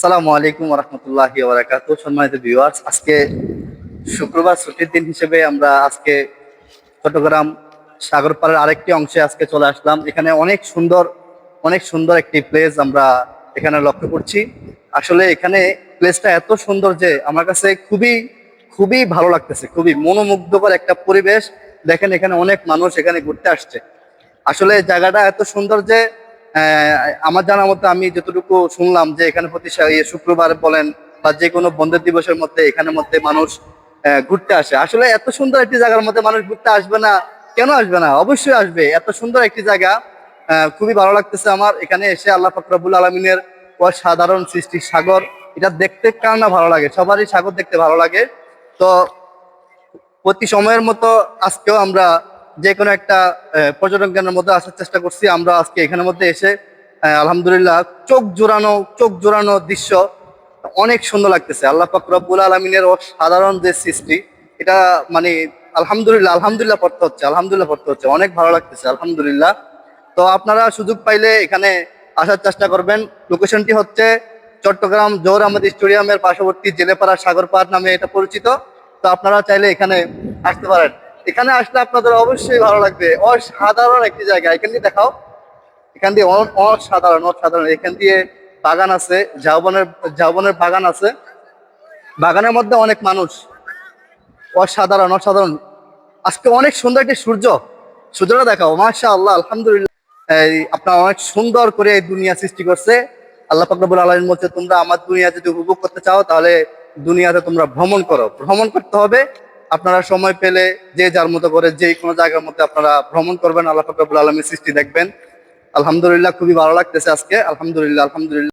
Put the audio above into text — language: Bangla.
আসসালামু আলাইকুম রহমতুল্লাহ বারাকাত সম্মানিত ভিউয়ার্স আজকে শুক্রবার ছুটির দিন হিসেবে আমরা আজকে চট্টগ্রাম সাগরপাড়ের আরেকটি অংশে আজকে চলে আসলাম। এখানে অনেক সুন্দর অনেক সুন্দর একটি প্লেস আমরা এখানে লক্ষ্য করছি। আসলে এখানে প্লেসটা এত সুন্দর যে আমার কাছে খুবই খুবই ভালো লাগতেছে, খুবই মনোমুগ্ধকর একটা পরিবেশ। দেখেন এখানে অনেক মানুষ এখানে ঘুরতে আসছে। আসলে জায়গাটা এত সুন্দর যে আমার জানা মতে আমি যতটুকু শুনলাম যে এখানে প্রতি শুক্রবার বলেন বা যে কোনো বন্ধের দিবসের মধ্যে এখানে মধ্যে মানুষ ঘুরতে আসে। আসলে এত সুন্দর একটি জায়গার মধ্যে মানুষ ঘুরতে আসবে না, কেন আসবে না? অবশ্যই আসবে। এত সুন্দর একটি জায়গা খুবই ভালো লাগতেছে আমার। এখানে এসে আল্লাহ ফকরাবুল আলমিনের সাধারণ সৃষ্টি সাগর, এটা দেখতে কার না ভালো লাগে? সবারই সাগর দেখতে ভালো লাগে। তো প্রতি সময়ের মতো আজকেও আমরা যে কোনো একটা পর্যটন কেন্দ্রের মধ্যে আসার চেষ্টা করছি। আমরা আজকে এখানের মধ্যে এসে আলহামদুলিল্লাহ চোখ জোড়ানো চোখ জোড়ানো দৃশ্য অনেক সুন্দর লাগতেছে। আল্লাহ পাক রব্বুল আলমিনের সাধারণ যে সৃষ্টি, এটা মানে আলহামদুলিল্লাহ আলহামদুলিল্লাহ পড়তে হচ্ছে, আলহামদুলিল্লাহ পড়তে হচ্ছে। অনেক ভালো লাগতেছে, আলহামদুলিল্লাহ। তো আপনারা সুযোগ পাইলে এখানে আসার চেষ্টা করবেন। লোকেশনটি হচ্ছে চট্টগ্রাম জোহর আহমদ স্টেডিয়ামের পার্শ্ববর্তী জেলেপাড়া সাগরপাড় নামে এটা পরিচিত। তো আপনারা চাইলে এখানে আসতে পারেন। এখানে আসলে আপনাদের অবশ্যই ভালো লাগবে। অসাধারণ একটি জায়গা। এখান দিয়ে দেখাও। এখান দিয়ে অসাধারণ অসাধারণ। এখান দিয়ে বাগান আছে, ঝাউবনের ঝাউবনের বাগান আছে। বাগানের মধ্যে অনেক মানুষ। অসাধারণ অসাধারণ। আজকে অনেক সুন্দর একটি সূর্য। সূর্যটা দেখাও। মাশা আল্লাহ আলহামদুলিল্লাহ। এই আপনার অনেক সুন্দর করে এই দুনিয়া সৃষ্টি করছে। আল্লাহ ফাকরাবুল আলমিন বলছে, তোমরা আমার দুনিয়া যদি উপভোগ করতে চাও, তাহলে দুনিয়াতে তোমরা ভ্রমণ করো। ভ্রমণ করতে হবে। আপনারা সময় পেলে যে যার মতো করে যে কোনো জায়গার মধ্যে আপনারা ভ্রমণ করবেন, আল্লাহ ফাকরাবুল আলমের সৃষ্টি দেখবেন। আলহামদুলিল্লাহ, খুবই ভালো লাগতেছে আজকে। আলহামদুলিল্লাহ আলহামদুলিল্লাহ।